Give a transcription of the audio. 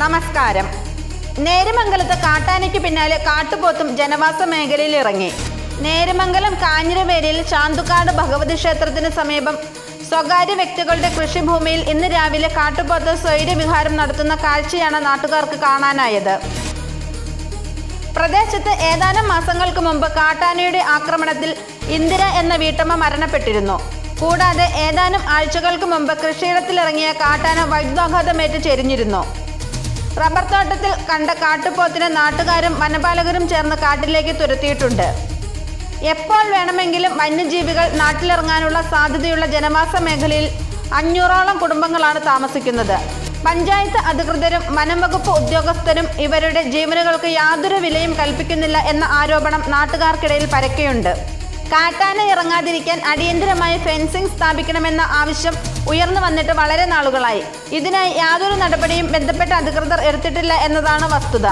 നമസ്കാരം. നേരമംഗലത്ത് കാട്ടാനയ്ക്ക് പിന്നാലെ കാട്ടുപോത്തും ജനവാസ മേഖലയിൽ ഇറങ്ങി. നേരമംഗലം കാഞ്ഞിരവേലിയിൽ ശാന്തുക്കാട് ഭഗവതി ക്ഷേത്രത്തിന് സമീപം സ്വകാര്യ വ്യക്തികളുടെ കൃഷിഭൂമിയിൽ ഇന്ന് രാവിലെ കാട്ടുപോത്ത് സ്വൈര്യവിഹാരം നടത്തുന്ന കാഴ്ചയാണ് നാട്ടുകാർക്ക് കാണാനായത്. പ്രദേശത്ത് ഏതാനും മാസങ്ങൾക്ക് മുമ്പ് കാട്ടാനയുടെ ആക്രമണത്തിൽ ഇന്ദിര എന്ന വീട്ടമ്മ മരണപ്പെട്ടിരുന്നു. കൂടാതെ ഏതാനും ആഴ്ചകൾക്ക് മുമ്പ് കൃഷിയിടത്തിലിറങ്ങിയ കാട്ടാന വൈദ്യുതാഘാതമേറ്റ് ചെരിഞ്ഞിരുന്നു. റബ്ബർ തോട്ടത്തിൽ കണ്ട കാട്ടുപോത്തിനെ നാട്ടുകാരും വനപാലകരും ചേർന്ന് കാട്ടിലേക്ക് തുരത്തിയിട്ടുണ്ട്. എപ്പോൾ വേണമെങ്കിലും വന്യജീവികൾ നാട്ടിലിറങ്ങാനുള്ള സാധ്യതയുള്ള ജനവാസ മേഖലയിൽ അഞ്ഞൂറോളം കുടുംബങ്ങളാണ് താമസിക്കുന്നത്. പഞ്ചായത്ത് അധികൃതരും വനം വകുപ്പ് ഉദ്യോഗസ്ഥരും ഇവരുടെ ജീവനുകൾക്ക് യാതൊരു വിലയും കൽപ്പിക്കുന്നില്ല എന്ന ആരോപണം നാട്ടുകാർക്കിടയിൽ പരക്കെയുണ്ട്. കാട്ടാന ഇറങ്ങാതിരിക്കാൻ അടിയന്തരമായ ഫെൻസിംഗ് സ്ഥാപിക്കണമെന്ന ആവശ്യം ഉയർന്നു വന്നിട്ട് വളരെ നാളുകളായി. ഇതിനായി യാതൊരു നടപടിയും ബന്ധപ്പെട്ട അധികൃതർ എടുത്തിട്ടില്ല എന്നതാണ് വസ്തുത.